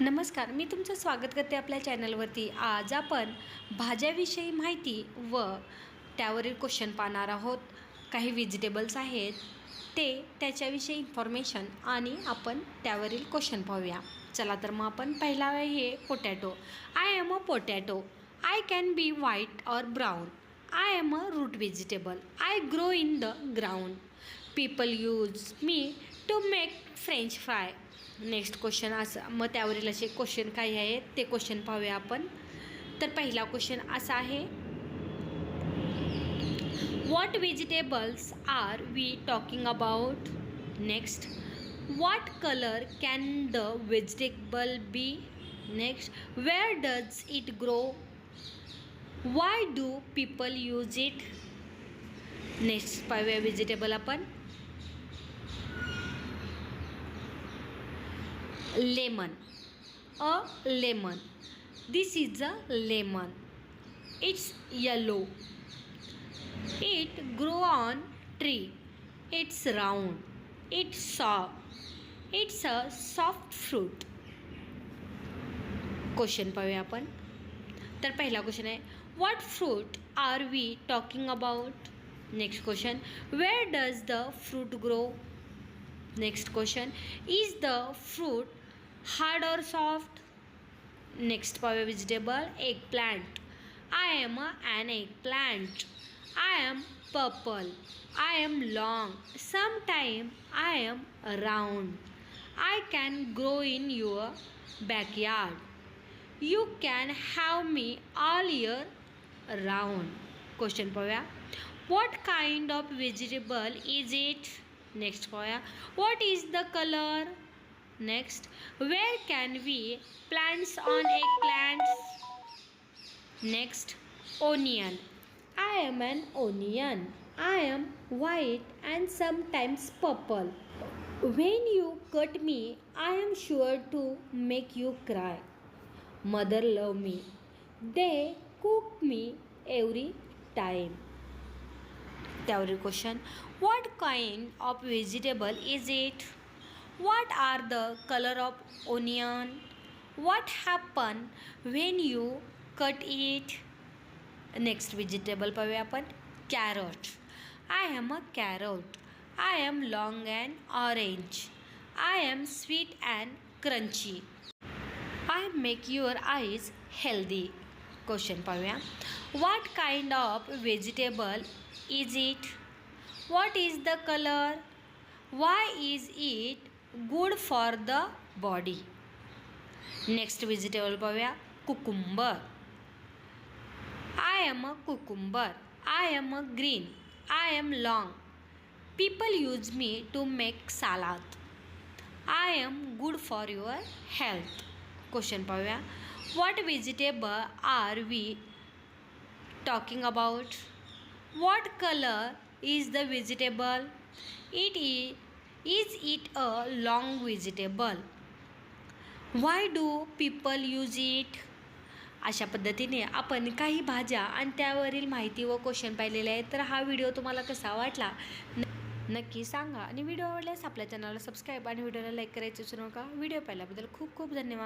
नमस्कार मी तुमचं स्वागत करते आपल्या चॅनलवरती. आज आपण भाज्याविषयी माहिती व त्यावरील क्वेश्चन पाहणार आहोत. काही व्हेजिटेबल्स आहेत ते त्याच्याविषयी इन्फॉर्मेशन आणि आपण त्यावरील क्वेश्चन पाहूया. चला तर मग आपण पहिला आहे potato I am a potato I can be white or brown I am a root vegetable I grow in the ground people use me to make french fry next question असं मग त्यावरील असे क्वेश्चन काही आहेत ते question पाहूया आपण. तर पहिला क्वेश्चन असा आहे. What vegetables are we talking about next what colour can the vegetable be next where does it grow why do people use it next पाहूया व्हेजिटेबल आपण. Lemon a lemon this is a lemon. It's yellow. It grow on tree. It's round. It's soft. It's a soft fruit. Question पाहूया आपण. तर पहिला question आहे what fruit are we talking about next question where does the fruit grow next question is the fruit hard or soft? Next power vegetable eggplant. I am a, an eggplant. I am purple. I am long. Sometime i am round. I can grow in your backyard. You can have me all year round. Question power. What kind of vegetable is it? Next power. What is the color? Next, where can we plants on eggplants? Next, onion. I am an onion. I am white and sometimes purple. When you cut me, I am sure to make you cry. Mother love me. They cook me every time. Theory question What kind of vegetable is it? what are the color of onion what happen when you cut it next vegetable पाहूया आपण carrot i am a carrot i am long and orange i am sweet and crunchy i make your eyes healthy question पाहूया what kind of vegetable is it what is the color why is it good for the body next vegetable पाहूया. Cucumber I am a cucumber I am a green I am long people use me to make salad I am good for your health question पाहूया. What vegetable are we talking about what colour is the vegetable it is is it a long vegetable why do people use it अशा पद्धतीने आपण काही भाज्या आणि त्यावरील माहिती व क्वेश्चन पाहिलेले आहेत तर हा व्हिडिओ तुम्हाला कसा वाटला? नक्की सांगा. आणि व्हिडिओ आवडल्यास आपल्या चॅनलला सबस्क्राईब आणि व्हिडिओला लाईक करायचं विसरू नका. व्हिडिओ पाहिल्याबद्दल खूप खूप धन्यवाद.